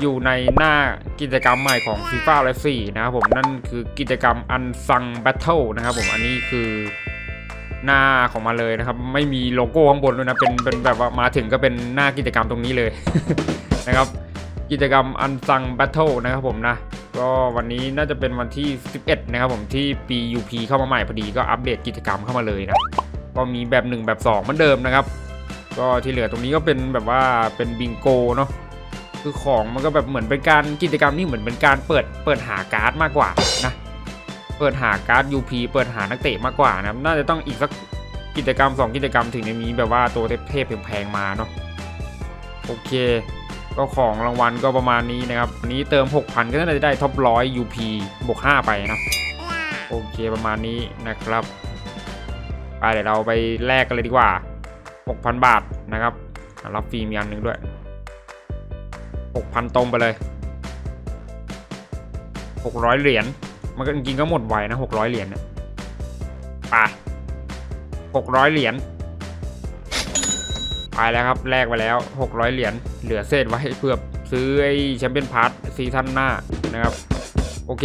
อยู่ในหน้ากิจกรรมใหม่ของ FIFA l i v e 4นะครับผมนั่นคือกิจกรรม Unsung Battle นะครับผมอันนี้คือหน้าของมาเลยนะครับ ไม่มีโลโก้ข้างบนด้วยนะเป็นเป็นแบบว่ามาถึงก็เป็นหน้ากิจกรรมตรงนี้เลยนะครับกิจกรรม Unsung Battle นะครับผมนะ ก็วันนี้น่าจะเป็นวันที่ 11 นะครับผมที่ PUP เข้ามาใหม่พอดีก็อัปเดตกิจกรรมเข้ามาเลยนะก็มีแบบ 1 แบบ 2 เหมือนเดิมนะครับ ก็ที่เหลือตรงนี้ก็เป็นแบบว่าเป็นบิงโกเนาะ คือของมันก็แบบเหมือนเป็นการกิจกรรมนี่เหมือนเป็นการเปิดเปิดหาการ์ดมากกว่านะเปิดหาการ์ด UP เปิดหานักเตะมากกว่านะน่าจะต้องอีกสักกิจกรรม 2 กิจกรรมถึงจะมีแบบว่าตัวเทพๆแพงๆมาเนาะโอเค ก็ของรางวัลก็ประมาณนี้นะครับนนี้เติม 6,000 ก็น่าจะได้ท็อปร้อย UP บวก5ไปนะโอเคประมาณนี้นะครับไปเดี๋ยวเราไปแลกกันเลยดีกว่า 6,000 บาทนะครับรับฟรีมีอันหนึ่งด้วย 6,000 ตรงไปเลย 600 เหรียญ มันก็จริงๆก็หมดไวนะ 600 เหรียญเนี่ยไป600 เหรียญ ไปแล้วครับ แลกไปแล้ว 600 เหรียญ เหลือเศษไว้เพื่อซื้อไอ้แชมเปี้ยนพาร์ทซีซั่นหน้านะครับ โอเค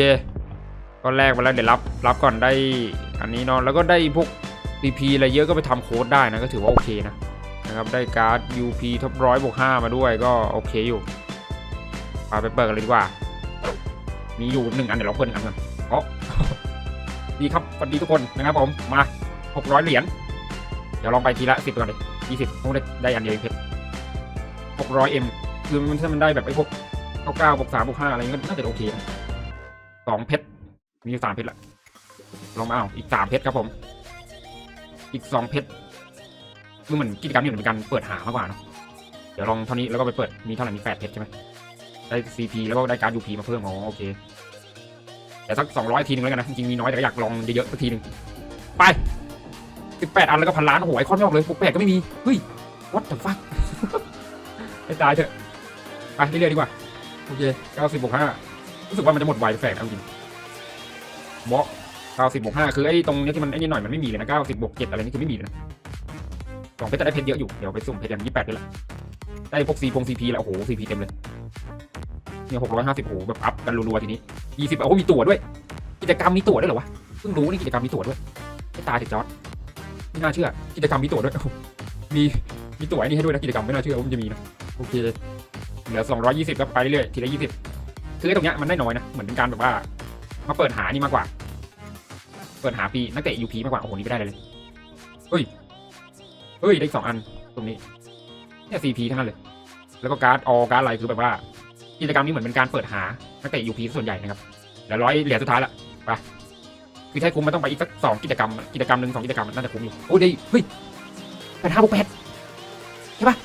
ก็แลกไปแล้วเดี๋ยวรับ รับก่อนได้ อันนี้เนาะ แล้วก็ได้พวก PP อะไรเยอะก็ไปทำโค้ดได้นะ ก็ถือว่าโอเคนะนะครับได้การ์ด UP ท็อปร้อยบวก5มาด้วยก็โอเคอยู่ ไปไปเปิดกันเลยดีกว่า มีอยู่หนึ่งอันเดี๋ยวเราเปิดหนึ่งอันกันอ๋อดีครับสวัสดีทุกคนนะครับผม มา600เหรียญ เดี๋ยวลองไปทีละ10ก่อนเลย20คงได้ได้อันเดียวเองเพชร600 M คือมันถ้ามันได้แบบไอ้พวก99บวก3บวก5อะไรเงี้ยน่าจะโอเคนะสองเพชร มีสามเพชรละ ลองมาเอาอีกสามเพชรครับผม อีกสองเพชรคือเหมือนกิจกรรมนี้เหมือนเป็นการเปิดหามากกว่าเนอะเดี๋ยวลองเท่านี้แล้วก็ไปเปิด มีเท่าไหร่ มีแปดเพชรใช่ไหม ได้ CP แล้วก็ได้การ UP มาเพิ่มอ๋อโอเคแต่สักสองร้อยทีนึงแล้วกันนะจริงมีน้อยแต่ก็อยากลองเยอะๆสักทีนึงไปสิบแปดอันแล้วก็พันล้านโอ้โหไอคอนไม่ออกเลยพวกแปดก็ไม่มีเฮ้ย what the fuck ให้ตายเถอะไปเรื่อยๆดีกว่าโอเคเก้าสิบบวกห้ารู้สึกว่ามันจะหมดไวแฝงเอาจริงบล็อกเก้าสิบบวกห้าคือไอ้ตรงนี้ที่มันไอ้นี่หน่อยมันไม่มีเลยนะเก้าสิบบวกเจ็ดอะไรนี่คือไม่มีเลยนะสองเพชรจะได้เพชรเยอะอยู่เดี๋ยวไปสุ่มเพชรอย่างยี่แปดด้วยละได้พวกซีพงซีพีแล้วโอ้โหซีพีเต็มเลย เนี่ยหกร้อยห้าสิบโอ้โหแบบอัพกันรัวๆทีนี้ยี่สิบโอ้โหมีตั๋วด้วย กิจกรรมมีตั๋วด้วยเหรอวะเพิ่งรู้นี่กิจกรรมมีตั๋วด้วยไม่ตายเด็กจอร์ดไม่น่าเชื่อ กิจกรรมมีตั๋วด้วยโอ้โหมีมีตั๋วไอ้นี่ให้ด้วยนะกิจกรรมไม่น่าเชื่อว่ามันจะมีนะโอเคเหลือสองร้อยยี่สิบก็ไปเรื่อยทีละยี่สิบคือไอ้ตรงเนี้ยมันได้น้อยนะเหมือนเป็นการแบบว่ามาเปิดหานี่มากกว่า เปิดหาปีนักเตะยูพีมากกว่าโอ้โหนี่ไม่ได้เลยเฮ้ยเฮ้ยได้อีกสองอันตรงนี้เนี่ยซีพีทั้งนั้นเลย แล้วก็การ์ดออการ์ดอะไรคือแบบว่า กิจกรรมนี้เหมือนเป็นการเปิดหานักเตะยูพีส่วนใหญ่นะครับแล้วร้อยเหรียญสุดท้ายละไปคือถ้าคุ้มมันต้องไปอีกสักสองกิจกรรมกิจกรรมหนึ่งสองกิจกรรมน่าจะคุ้มอยู่โอ้ยได้เฮ้ยแปดห้าบวกแปดใช่ปะ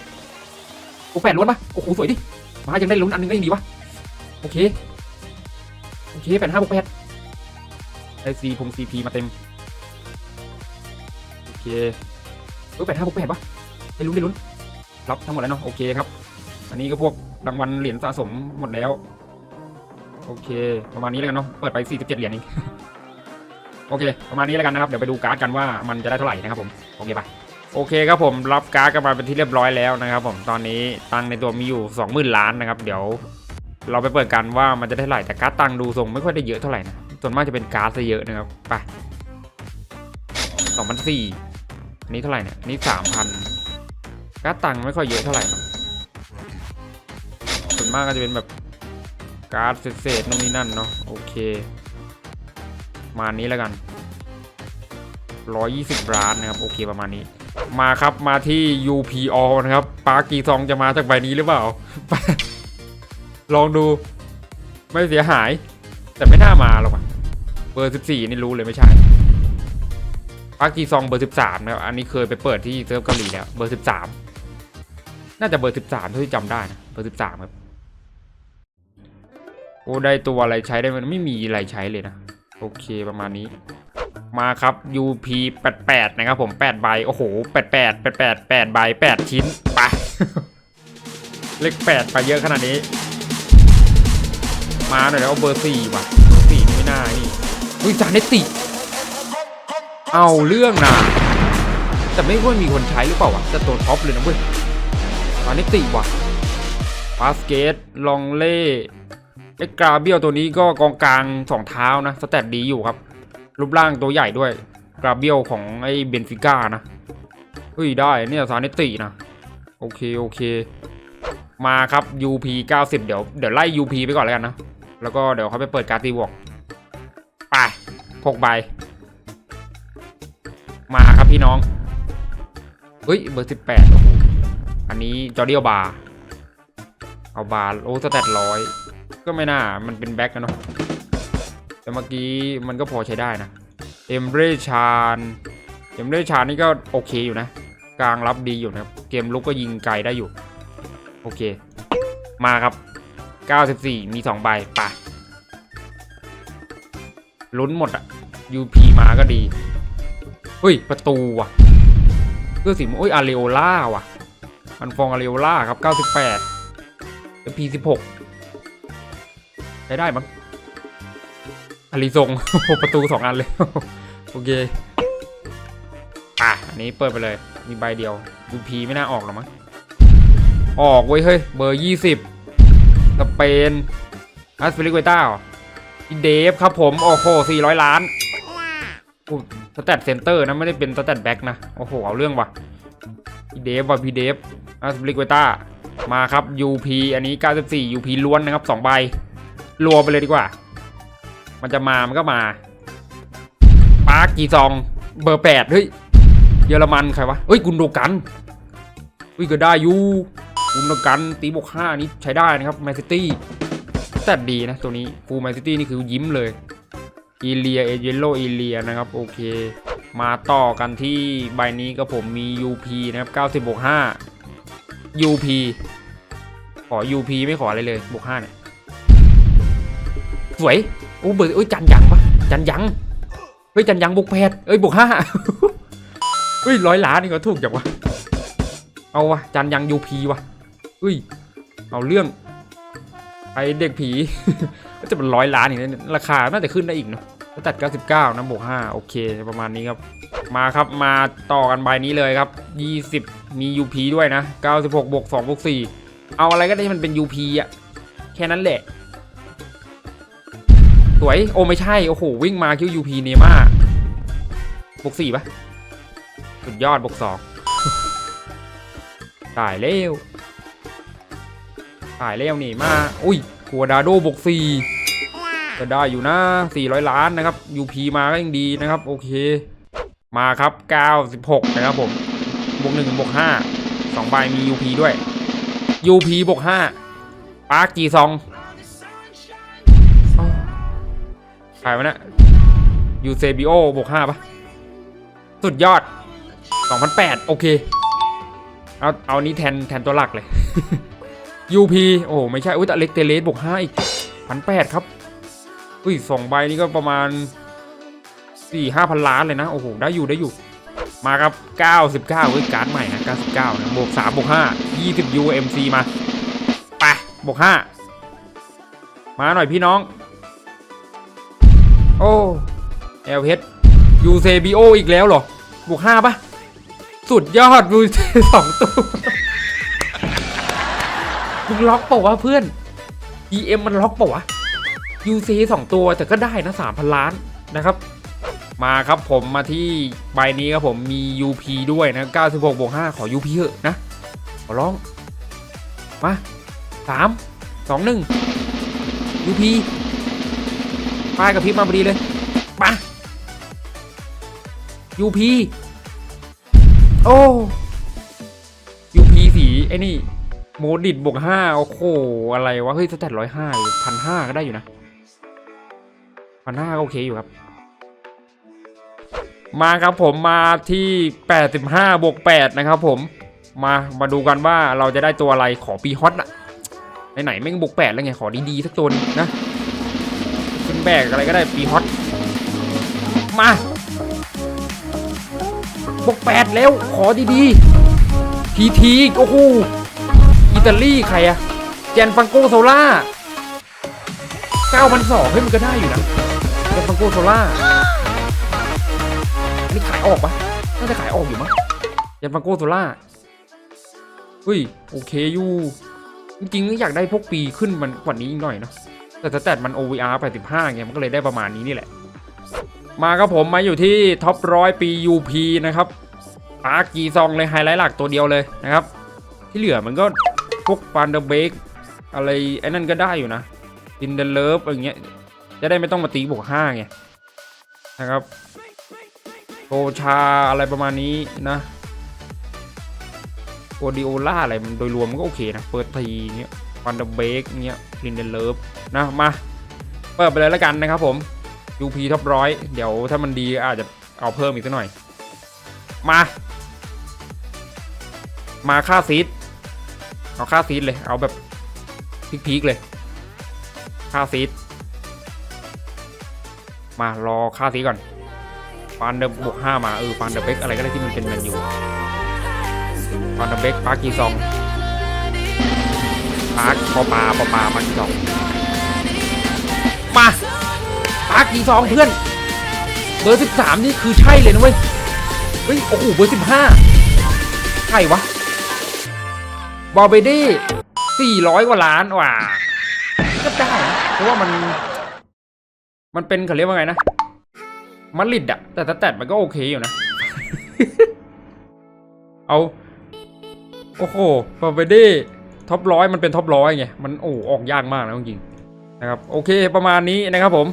บวกแปดล้วนปะโอ้โหสวยดิมายังได้ลุ้นอันหนึงก็ยังดีวะโอเคโอเคแปดห้าบวกแปดได้ซีพงซีพีมาเต็มโอเคเออแปดห้าหกแปดปะได้ลุ้นได้ลุ้นรับทั้งหมดแล้วเนาะโอเคครับ อันนี้ก็พวก รางวัลเหรียญสะสมหมดแล้ว โอเค ประมาณนี้แล้วกันเนาะเปิดไป 47 เหรียญเองโอเค ประมาณนี้แล้วกันนะครับ เดี๋ยวไปดูการ์ดกันว่ามันจะได้เท่าไหร่นะครับผมโอเคปะโอเคครับผมรับการ์ดกันมาเป็นที่เรียบร้อยแล้วนะครับ ผมตอนนี้ตังในตัวมีอยู่ 20,000 ล้านนะครับ เดี๋ยว เราไปเปิดกันว่ามันจะได้เท่าไหร่แต่การ์ดตังดูทรงไม่ค่อยได้เยอะเท่าไหร่นะส่วนมากจะเป็นการ์ดซะเยอะนะครับไปสองพันสี่อันนี้เท่าไหร่เนี่ยนี้สามพันการ์ดตังไม่ค่อยเยอะเท่าไหร่นะ ส่วนมากก็จะเป็นแบบการ์ดเศษๆนู่นนี่นั่นเนาะโอเค มานี้แล้วกันร้อยยี่สิบล้านนะครับ โอเคประมาณนี้ มาครับมาที่ UPO นะครับปากีซองจะมาจากใบนี้หรือเปล่า ลองดูไม่เสียหาย แต่ไม่น่ามาหรอกว่ะเบอร์ 14 นี่รู้เลยไม่ใช่ปากีซองเบอร์ 13 นะครับ อันนี้เคยไปเปิดที่เซิร์ฟเกาหลีแล้วเบอร์ 13 น่าจะเบอร์ 13เท่าที่จำได้นะเบอร์ 13 ครับ โอ้ได้ตัวอะไรใช้ได้มันไม่มีอะไรใช้เลยนะ โอเคประมาณนี้ มาครับ UP 88นะครับผม8ใบโอ้โห88 88 8ใบ8ชิ้นไปเลข8ไปเยอะขนาดนี้ มาหน่อยแล้วเอาเบอร์4ว่ะเบอร์4ไม่น่านี่อุ้ยจานเนติเอาเรื่องนะแต่ไม่ค่อยมีคนใช้หรือเปล่าวะแต่ตัวท็อปเลยนะเว้ยจานเนติว่ะบาสเกตลองเล่ ไอ้กราเบียลตัวนี้ก็กองกลางสองเท้านะสแตทดีอยู่ครับ รูปร่างตัวใหญ่ด้วยกราเบียลของไอ้เบนฟิก้านะเฮ้ยได้เนี่ยซาเนตินะ โอเคโอเค มาครับ UP 90 เดี๋ยวเดี๋ยวไล่ UP ไปก่อนแล้วกันนะ แล้วก็เดี๋ยวเขาไปเปิดการ์ดตีบวกไปหกใบ มาครับพี่น้องเฮ้ยเบอร์18โอ้โหอันนี้จอร์เดียบา เอาบาโอ้สแตทร้อย ก็ไม่น่า มันเป็นแบ็กนะเนาะ แต่เมื่อกี้มันก็พอใช้ได้นะ เอมเรชานเอมเรชานนี่ก็โอเคอยู่นะ กลางรับดีอยู่นะครับ เกมลุกก็ยิงไกลได้อยู่ โอเค มาครับ 94 มี 2 ใบไปลุ้นหมดอะ UP มาก็ดี เฮ้ย ประตูว่ะเพื่อสีม่วงเอ้ยอารีโอล่าว่ะ มันฟองอารีโอล่าครับ 98 P 16 ใช้ได้มั้งอาริทรงประตูสองอันเลย โอเค อะ อันนี้เปิดไปเลย มีใบเดียว UP ไม่น่าออกหรอกมั้ง ออกเว้ย เฮ้ย เบอร์ยี่สิบสเปนอัสเปริกเวต้าอีเดฟครับผม โอ้โหสี่ร้อยล้านอู้สแตทเซนเตอร์นะ ไม่ได้เป็นสแตทแบ็กนะ โอ้โห เอาเรื่องว่ะอีเดฟว่ะพีเดฟอัสเปริกเวต้ามาครับ UP อันนี้ 94 UP ล้วนนะครับสองใบ รัวไปเลยดีกว่า มันจะมามันก็มาปาร์กกีซองเบอร์แปดเฮ้ยเยอรมันใครวะเฮ้ยกุนโดกันเฮ้ยก็ได้อยู่กุนโดกันตีบวกห้านี้ใช้ได้นะครับแมนซิตี้แต่ดีนะตัวนี้ฟูแมนซิตี้นี่คือยิ้มเลยอีเลียเอเจโลอีเลียนะครับโอเค มาต่อกันที่ใบนี้ก็ผมมี UP นะครับ90บวก5 UP ขอ UP ไม่ขออะไรเลยบวก5เนี่ย สวยโอ้เบอร์เอ้ยจันยังปะจันยังเฮ้ยจันยังบวกแปดเอ้ยบวกห้าเฮ้ยร้อยล้านนี่ก็ถูกจังวะเอาวะจันยังยูพีวะเฮ้ยเอาเรื่องไอเด็กผีก็จะเป็นร้อยล้านอีกนะราคาน่าจะขึ้นได้อีกเนาะก็ตัด 99 นะบวก 5 โอเค ประมาณนี้ครับ มาครับมาต่อกันใบนี้เลยครับ 20 มี UP ด้วยนะ 96 บวก 2 บวก 4 เอาอะไรก็ได้ที่มันเป็น UP อะแค่นั้นแหละ สวย โอ้ไม่ใช่ โอ้โห วิ่งมาคิวยูพีเนม่าบวกสี่ปะสุดยอดบวกสองตายเร็วตายเร็วนี่มา อุ้ยกัวดาโดบวกสี่ก็ได้อยู่นะ 400 ล้านนะครับ UP มาก็ยังดีนะครับ โอเค มาครับ 96 นะครับผมบวกหนึ่งบวกห้าสองใบมี UP ด้วย UP บวกห้าปาร์กจีซอง รวะเนี่ยยูเซบิโอบวกห้าปะสุดยอด 2008 โอเค เอาเอานี้แทนแทนตัวหลักเลย UP โอ้ไม่ใช่ อุ้ยแต่เล็กเตเลสบวกห้าอีกพันแปดครับ อุ้ยสองใบนี้ก็ประมาณสี่ห้าพันล้านเลยนะ โอ้โห ได้อยู่ได้อยู่ มาครับ 99เว้ยการ์ดใหม่นะ 99 นะบวก3บวก5 20 UMC มา ไปบวก5มาหน่อยพี่น้อง โอ้เอลเพชยูเซบิโออีกแล้วเหรอ บวกห้าปะสุดยอดดูสองตัวมึงล็อกเปล่าวะเพื่อน EM มันล็อกเปล่าวะยูเซสองตัวแต่ก็ได้นะสามพันล้านนะครับ มาครับผมมาที่ใบนี้ครับผมมี UP ด้วยนะ 96บวก5ขอ UP เถอะนะ ขอร้อง มาสามสองหนึ่ง UP ป้ากับพริบมาพอดีเลยมา UP โอ้ UP สีไอ้นี่โมดิดบวกห้าโอ้โหอะไรวะเฮ้ยสแตทร้อยห้าพันห้าก็ได้อยู่นะพันห้าก็โอเคอยู่ครับ มาครับผมมาที่85บห้าบวก8นะครับผมมามาดูกันว่าเราจะได้ตัวอะไรขอปีฮอตอะไหนๆแม่งบวก8แล้วไงขอดีๆสักตัวนะ แบกอะไรก็ได้ปีฮอตมาบวกแปดแล้วขอดีๆทีทีโอ้โหอิตาลีใครอะแจนฟังโกโซล่า9,200เฮ้ยมันก็ได้อยู่นะแจนฟังโกโซล่าอันนี้ขายออกปะน่าจะขายออกอยู่มั้งแจนฟังโกโซล่าเฮ้ย โอเคอยู่ จริงๆก็อยากได้พวกปีขึ้นมันกว่านี้อีกหน่อยเนาะ แต่สแตทมัน OVR 85ไงมันก็เลยได้ประมาณนี้นี่แหละ มาครับผมมาอยู่ที่ท็อปร้อยปี UP นะครับปาร์กีซองเลยไฮไลท์หลักตัวเดียวเลยนะครับ ที่เหลือมันก็พวกฟันเดอร์เบกอะไรไอ้นั่นก็ได้อยู่นะอินเดเลิฟอะไรเงี้ยจะได้ไม่ต้องมาตีบวกห้าไงนะครับโกชาอะไรประมาณนี้นะโอดิโอล่าอะไรมันโดยรวมมันก็โอเคนะ เปิดทีเงี้ย ฟันเดอร์เบกเงี้ยลินเดเลิฟนะมาเปิดไปเลยแล้วกันนะครับผม UP ท็อปร้อยเดี๋ยวถ้ามันดีอาจจะเอาเพิ่มอีกสักหน่อย มา มาค่าซีดเอาค่าซีดเลยเอาแบบพีคๆเลยค่าซีดมารอค่าซีดก่อนฟานเดอร์บวกห้ามาเออฟานเดอร์เบกอะไรก็ได้ที่มันเป็นแมนยูฟานเดอร์เบกปากีซอง ปาร์คปอปาปอปาปากีซองมาปาร์คกีซองเพื่อน เบอร์สิบสามนี่คือใช่เลยนะเว้ย เฮ้ย โอ้โห เบอร์สิบห้าใครวะ บอลเบดี้สี่ร้อยกว่าล้านว่ะก็ได้เพราะว่ามัน มันเป็นเขาเรียกว่าไงนะมาดริดอะแต่สแตทมันก็โอเคอยู่นะ เอา โอ้โหบอลเบดี้ ท็อปร้อยมันเป็นท็อปร้อยไง มันโอ้ออกยากมากนะจริงนะครับโอเคประมาณนี้นะครับผม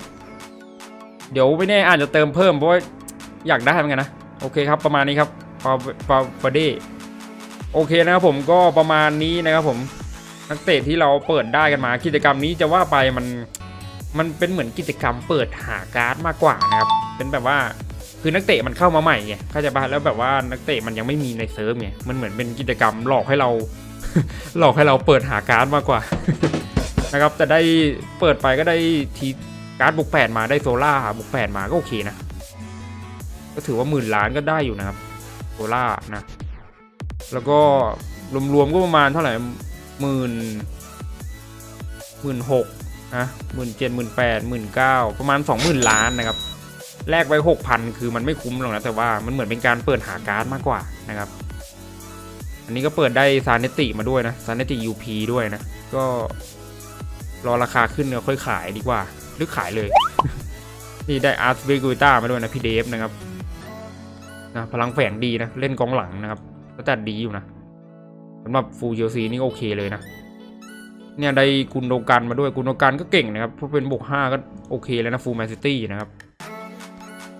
เดี๋ยวไม่แน่อาจจะเติมเพิ่มเพราะว่าอยากได้เหมือนกันนะ โอเคครับประมาณนี้ครับบอลบอลเบดี้โอเคนะครับผมก็ประมาณนี้นะครับผมนักเตะที่เราเปิดได้กันมากิจกรรมนี้จะว่าไปมันมันเป็นเหมือนกิจกรรมเปิดหาการ์ดมากกว่านะครับเป็นแบบว่าคือนักเตะมันเข้ามาใหม่ไงเข้าใจป่ะแล้วแบบว่านักเตะมันยังไม่มีในเซิร์ฟไงมันเหมือนเป็นกิจกรรมหลอกให้เรา หลอกให้เราเปิดหาการ์ดมากกว่านะครับแต่ได้เปิดไปก็ได้ทีการ์ดบุกแปดมาได้โซล่าบุกแปดมาก็โอเคนะ ก็ถือว่าหมื่นล้านก็ได้อยู่นะครับโซล่านะ แล้วก็รวมๆก็ประมาณเท่าไหร่หมื่นหมื่นหกนะหมื่นเจ็ดหมื่นแปดหมื่นเก้าประมาณสองหมื่นล้านนะครับแลกไว้หกพันคือมันไม่คุ้มหรอกนะแต่ว่ามันเหมือนเป็นการเปิดหาการ์ดมากกว่านะครับ อันนี้ก็เปิดได้ซานเนติมาด้วยนะซานเนติ UP ด้วยนะ ก็รอราคาขึ้นเนี่ยค่อยขายดีกว่า หรือขายเลย นี่ได้อาร์ตเวกูต้ามาด้วยนะพี่เดฟนะครับนะพลังแฝงดีนะ เล่นกองหลังนะครับก็แต่ดีอยู่นะสำหรับฟูลเชลซีนี่โอเคเลยนะ เนี่ยได้กุนโดกันมาด้วยกุนโดกันก็เก่งนะครับเพราะเป็นบวกห้าก็โอเคแล้วนะฟูลแมนซิตี้นะครับ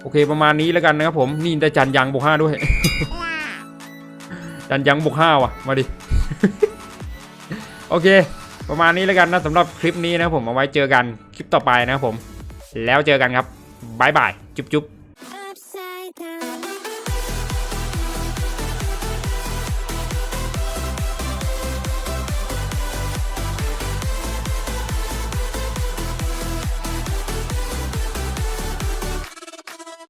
โอเคประมาณนี้แล้วกันนะครับผมนี่ได้จันยังบวกห้าด้วย จันยังบวกห้าว่ะ มาดิ โอเค ประมาณนี้แล้วกันนะสำหรับคลิปนี้นะผมเอาไว้เจอกันคลิปต่อไปนะครับผม แล้วเจอกันครับบายบาย จุ๊บจุ๊บ